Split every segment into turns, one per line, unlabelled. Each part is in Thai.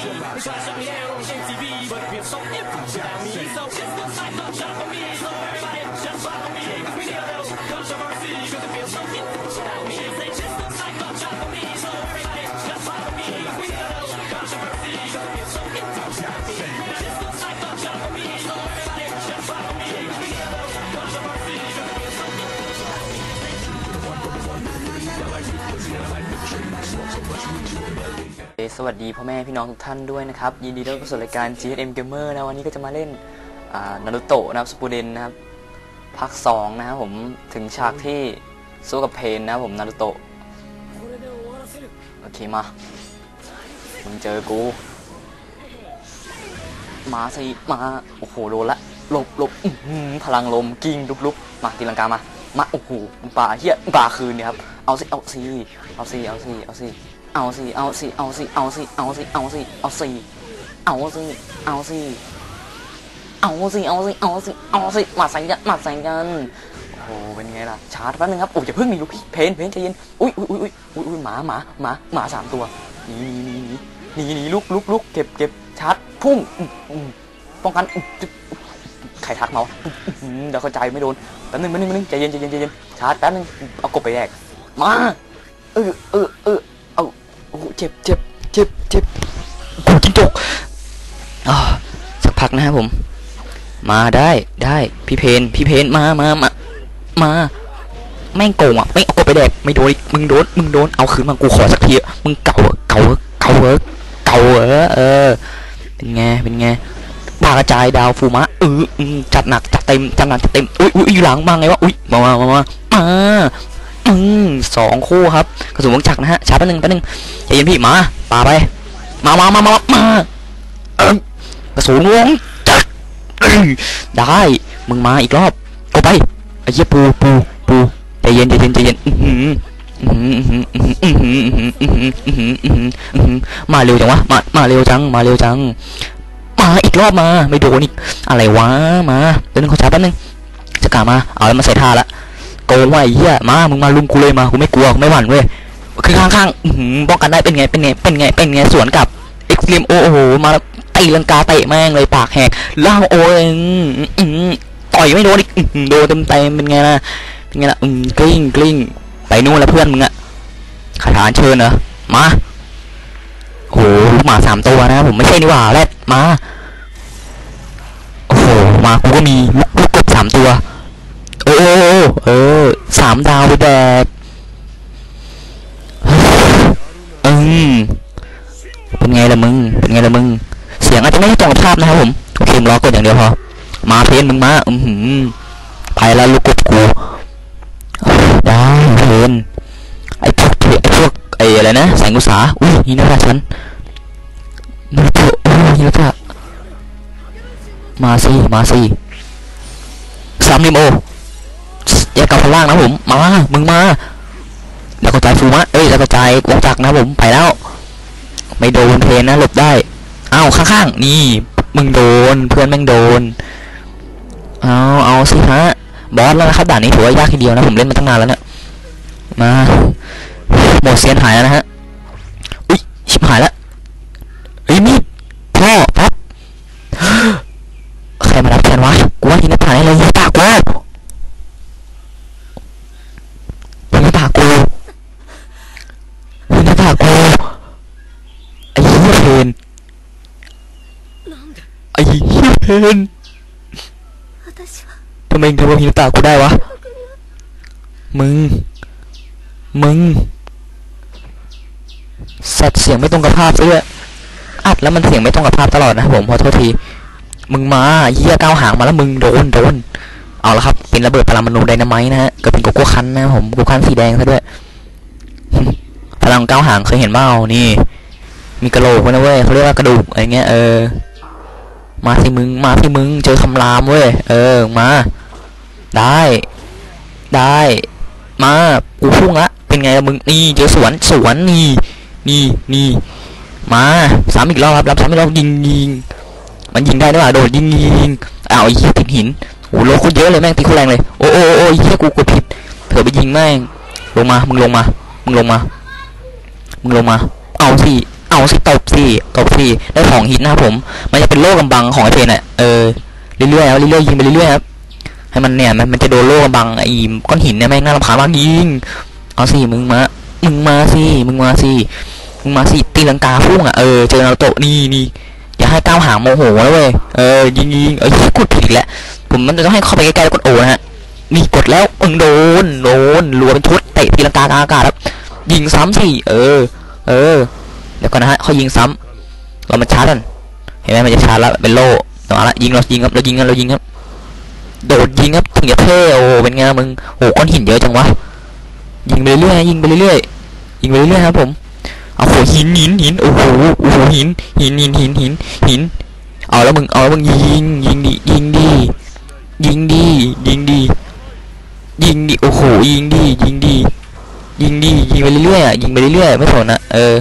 Because I'm here on MTV, but we're so empty without me. So it's the life of job for me. So สวัสดีพ่อแม่พี่น้องทุกท่านด้วยนะครับ ยินดีต้อนรับสู่รายการ GSM Gamer นะ วันนี้ก็จะมาเล่นนารูโตะนะครับสปูเดนนะครับภาค2นะครับผมถึงฉากที่สู้กับเพนนะครับผมนารูโตะโอเคมามึงเจอกู มาสิมา โอ้โหโดนละหลบหลบพลังลมกิ้งลุกลุกมาตีลังกามามาโอ้โหป่าเฮียป่าคืนเนี่ยครับเอาสิเอาสิเอาสิเอาสิเอาสิ เอาสิเอาสิเอาสิเอาสิเอาสิเอาสิเอาสิเอาสิเอาสิเอาสิเอาสิเอาสิเอาสิมาใส่กันมาใส่กันโอ้เป็นไงล่ะชาร์จแป๊บนึงครับโอ้ยอย่าเพิ่งหนีลูกพี่เพนเพนใจเย็นอุ้ยอุ้ยอุ้ยอุ้ยอุ้ยหมาหมาหมาหมาสามตัวหนีหนีหนีหนีหนีลุกลุกลุกเก็บเก็บชาร์จพุ่งป้องกันใครทักเมาเดี๋ยวเข้าใจไม่โดนแป๊บนึงแป๊บนึงแป๊บนึงใจเย็นใจเย็นใจเย็นชาร์จแป๊บนึงเอากบไปแยกมาเออเออเออ หเจ็บเจ็บเจ็บเจ็บโอ้จิ้งจกอ่าสักพักนะครับผม มาได้ได้พี่เพนพี่เพนมามามามาแม่งโกงอะไม่เอากบไปแดกไม่โดนมึงโดนมึงโดนเอาคืนมากูขอสักทีมึงเก่าเก่าเก่าเก่าเออเออเป็นไงเป็นไงปากระจายดาวฟูมะเอออืมจัดหนักจัดเต็มจัดหนักจัดเต็มอุ้ยอุ้ยอยู่หลังมาไงวะอุ้ยมามามามา อืมสองคู่ครับกระสุนวงจักรนะฮะช้าแป๊บนึ่งแป๊บนึ่งใจเย็นพี่มาป่าไป มามามามามากระสุนวงจักรได้มึงมาอีกรอบก็ไปไอ้เหี้ยปูปูปูใจเย็นใจเย็นใจเย็นอื้มาเร็วจังวะมามาเร็วจัง มาเร็วจัง มาอีกรอบมา ไม่โดนอีกอะไรวะมาเดี๋ยวนึงขอช้าแป๊บนึงจะกลับมาเอาแล้วมาใส่ท่าละ โกงว่ะไอ้เหี้ยมามึงมาลุมกูเลยมากูไม่กลัวกูไม่หวั่นเว้ยคือข้างๆอื้อหือป้องกันได้เป็นไงเป็นไงเป็นไงเป็นไงสวนกลับเอ็กซ์เลียมโอ้โหมาแล้วตีลังกาเตะแม่งเลยปากแหกล่างโอ้ยอื้ออื้อต่อยไม่โดนอีกอื้อหือโดนเต็มเต็มเป็นไงล่ะเป็นไงล่ะอืมกลิ้งกลิ้งไปนู่นแล้วเพื่อนมึงอะคาถาอัญเชิญเหรอมาโอ้โหลูกหมาสามตัวนะผมไม่ใช่นี่หว่าแรดมาโอ้โหมากูก็มีลูกกบสามตัว โอ้โอเออสามดาวไปแดกอืมเป็นไงล่ะมึง เป็นไงล่ะมึง เสียงอาจจะไม่ได้ตรงกับภาพนะครับผมโอเคมึงรอกดอย่างเดียวพอ มาเพนมึงมา อือหือไปแล้วลูกกบกูได้เพนไอ้พวกเพไอ้พวกไอ้อะไรนะแสงอุตสาอุ้ยนี่นะราชันนี่นะโอ้ยนี่นะมาสิมาสิสามนิมโอ กกับพล่างนะผม มา มึงมา แล้วก็จ่ายฟูมะเอ้ย แล้วก็จ่ายวงจักรนะผม ไปแล้ว ไม่โดนเพนนะ หลบได้เอ้าข้างๆ นี่ มึงโดน เพื่อนแม่งโดน เอาเอาสิฮะ บอสแล้วนะครับด่านนี้ถือว่ายากทีเดียวนะ ผมเล่นมาตั้งนานแล้วเนี่ย มา หมดเซียนหายแล้วนะฮะ อุ้ย ชิบหายแล้วเฮ้ยมีดพ่อปั๊บใครมารับแทนวะ กูว่ายิงหน้าต่างได้เลยยิงตากูยิงหน้าต่างกูยิงหน้าต่างกูไอ้เหี้ยเพนไอ้เหี้ยเพ น
私は
ทำไมถึงทำกับยิงหน้าต่ากูได้วะ มึง มึง สัตว์เสียงไม่ตรงกับภาพซะด้วยอัดแล้วมันเสียงไม่ตรงกับภาพตลอดนะผมขอโทษที มึงมาเหี้ยก้าวหางมาแล้วมึงโดนโดน เอาละครับ เป็นระเบิดปรมาณูไดนาไมต์นะฮะก็เป็นโกโก้คันนะผมโกโก้คันสีแดงซะด้วย พลังก้าวหางเคยเห็นเปล่านี่ มีกระโหลกไว้นะเว้ยเขาเรียกว่ากระดูกอะไรเงี้ยเออ มาสิมึง มาสิมึง เจอคำรามเว้ย เออ มา ได้ ได้ มา กูพุ่งละ เป็นไงละมึง นี่ เจอสวน สวน นี่ นี่ นี่ มาสามอีกรอบครับ รับสามอีกรอบยิงยิง มันยิงได้ด้วยว่ะโดดยิงยิงอ้าวไอ้เหี้ยติดหินโอ้โหโลโคตรเยอะเลยแม่งตีโคตรแรงเลย โอ้โอ้โอ้ไอ้เหี้ยกูกดผิดเผื่อไปยิงแม่ง ลงมา มึงลงมา มึงลงมา มึงลงมา เอาสิ เอาสิตบสิตบสิ ได้ของฮิตนะครับผม มันจะเป็นโล่กำบังของไอเพนอะเออเรื่อยๆครับเรื่อยๆยิงไปเรื่อยๆครับให้มันเนี่ยมันมันจะโดนโล่กำบังไอ้ก้อนหินเนี่ยแม่งน่ารำคาญมากยิงเอาสิมึงมามึงมาสิมึงมาสิมึงมาสิตีลังกาพุ่งอะเออเจอนารูโตะนี่นี่อย่าให้ก้าวหางโมโหนะเว้ยเออยิงยิงเอ้ยกดผิดแล้วผมมันจะต้องให้เข้าไปใกล้ๆแล้วกดโอนะฮะนี่กดแล้วเอิงโดนโดนรัวเป็นชุดเตะตีลังกากลางอากาศครับยิงซ้ำสิเออ เออเดี๋ยวก่อนนะฮะเขายิงซ้ำ เรามาชาร์จกันเห็นไหมมันจะชาร์จแล้วเป็นโล่ต่อละยิงเรายิงครับเรายิงกันเรายิงครับโดดยิงครับถึงจะเท่โอ้เป็นไงละมึงโอ้ก้อนหินเยอะจังวะยิงไปเรื่อยยิงไปเรื่อยยิงไปเรื่อยครับผมเอาโหหินหินหินโอ้โหโอ้โหหินหินหินหินหินหินเอาแล้วมึงเอาแล้วมึงยิงยิงดิยิงดิยิงดิยิงดิยิงดิโอ้โหยิงดิยิงดิยิงดิยิงไปเรื่อยๆอะยิงไปเรื่อยๆไม่สนอะเออ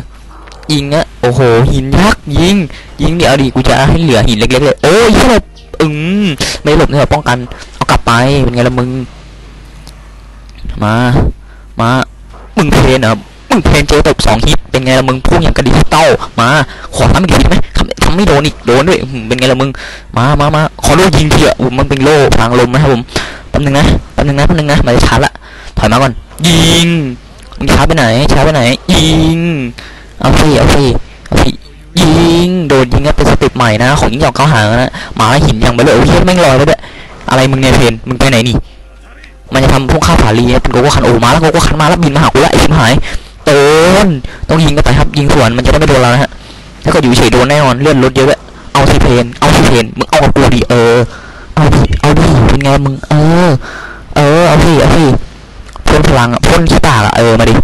ยิงอะโอ้โห หินยักษ์ยิง ยิงเดี๋ยวดิกูจะให้เหลือหินเล็กๆเลย โอ้ยหลบอืมไม่หลบเนี่ยป้องกัน เอากลับไป เป็นไงละมึง มา มา มึงเพนอะมึงเพนเจอตบสองฮิต เป็นไงละมึงพุ่งอย่างกระดิจิตอลมา ขอทำอีกทีไหมทำทำไม่โดนอีก โดนด้วยอืมเป็นไงละมึง มามามาขอโล่ยิงทีอะอู้มันเป็นโล่พลังลมนะครับผม แป๊บนึงนะ แป๊บนึงนะ แป๊บนึงนะ มาจะช้าละ ถอยมาก่อน ยิงมึงช้าไปไหน ช้าไปไหน ยิง เอาสิเอาสิเอาสิยิงโดนยิงครับเป็นสเต็ปใหม่นะ ของยิงหยอกเข้าหางนะหมาหินอย่างไปเลยโอ้ยเหี้ยแม่งลอยแล้วด้วยอะไรมึงเนี่ยเพนมึงไปไหนนี่มันจะทำพวกข้าวผาลีเป็นโกโก้คันโอมาแล้วโกโก้คันมาแล้วบินมาหากูล้วไอ้ชิบหายโดนต้องยิงกันไปครับยิงสวนมันจะได้ไม่โดนเรานะฮะถ้าก็อยู่เฉยโดนแน่นอนเลื่อนรถเยอะด้วยเอาสิเพนเอาสิเพนมึงเอากับกูดิเออเอาดิเอาดิเป็นไงมึงเออ เออเอาสิเอาสิพ่นพลังอะพ่นขี้ปากอะเออมาดิ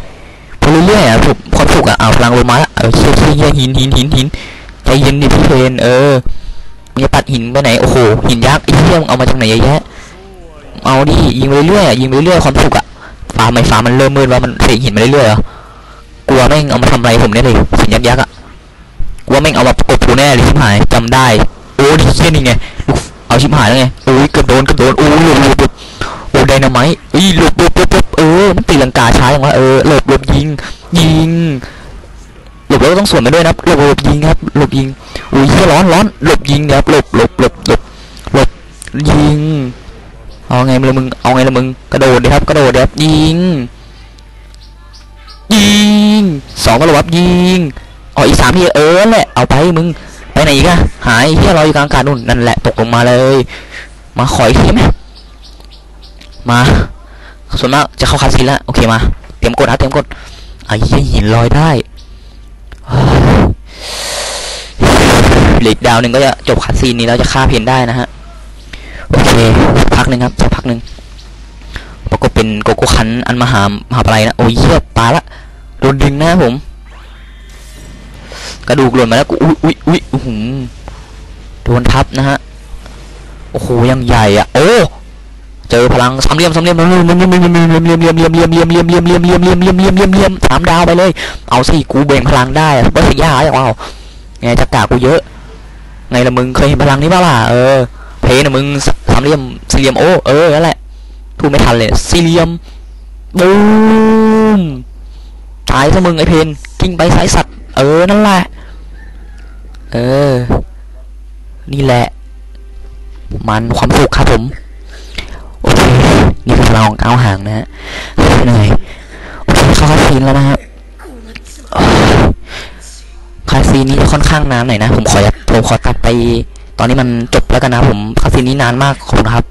พอเรื่อยๆอะผมความสุขอะเอาพลังลงมาแล้วเออเชี่ยเชี่ยเชี่ยหินหินหินหินใจเย็นดิพี่เพนเออมึงจะปัดหินไปไหนโอ้โหหินยักษ์ไอ้เหี้ยมึงเอามาจากไหนเยอะแยะเอาดิยิงไปเรื่อยๆอะยิงไปเรื่อยๆความสุขอะฟ้าไม่ฟ้ามันเริ่มมืดว่ามันเสกหินมาเรื่อยๆเหรอกลัวแม่งเอามาทำอะไรผมเนี่ยเลยหินยักษ์ยักษ์อะกลัวแม่งเอามาประกบกูแน่เลยชิบหายจำได้โอ้ดิเชี่ยนี่ไงเอาชิบหายแล้วไงโอ้ยเกือบโดนเกือบโดนโอ้ยหลบหล ครับกระโดดดิครับยิง ยิงสองกระโดดครับยิงอ๋ออีกสามทีเออแหละเอาไปมึงไปไหนอีกอะหายเฮียลอยอยู่กลางอากาศนู่นนั่นแหละตกลงมาเลย มาขออีกทีไหมมาส่วนมากจะเข้าคาซีนแล้วโอเคมาเตรียมกดครับเตรียมกดไอ้เหี้ยหินลอยได้เหล็กดาวหนึ่งก็จะจบคัดซีนนี้แล้วจะฆ่าเพนได้นะฮะ โอเค พักหนึ่งครับสักพักหนึ่ง กบเป็นโกโก้คันอันมหามหาอะไรนะโอ้ยเหี้ยปลาละโดนดึงนะผม กระดูกหล่นมาแล้วกูอุ้ยอุ้ยอุ้ยอื้อหือโดนทับนะฮะโอ้โหยังใหญ่อะโอ้เจอพลังสามเหลี่ยมสามเหลี่ยมเหลี่ยมเหลี่ยมเหลี่ยมเหลี่ยมเหลี่ยมเหลี่ยมเหลี่ยมเหลี่ยมเหลี่ยมเหลี่ยมเหลี่ยมเหลี่ยมเหลี่ยมเหลี่ยมเหลี่ยมเหลี่ยมเหลี่ยมเหลี่ยมสามดาวไปเลย เอาสิกูเบ่งพลังได้ว่าสิยาอย่างว่าไงจักรกูเยอะ ไงละมึงเคยเห็นพลังนี้บ้าล่ะเออเพนะมึงสามเหลี่ยมสี่เหลี่ยมโอ้เออนั่นแหละ พูไม่ทันเลยสี่เลียมบูมตายซะมึงไอเพนกิ้งไปสายสัตว์ เออ นั่นแหละ เออ นี่แหละ มันความสุขครับผม โอเค นี่คือพลังของก้าวหางนะฮะเหนื่อยโอเคเข้าคาซีนแล้วนะฮะคาซีนนี้ค่อนข้างนานหน่อยนะ ผมขอยัดผมขอตัดไป ตอนนี้มันจบแล้วกันนะผมคาซีนนี้นานมากขอบคุณครับ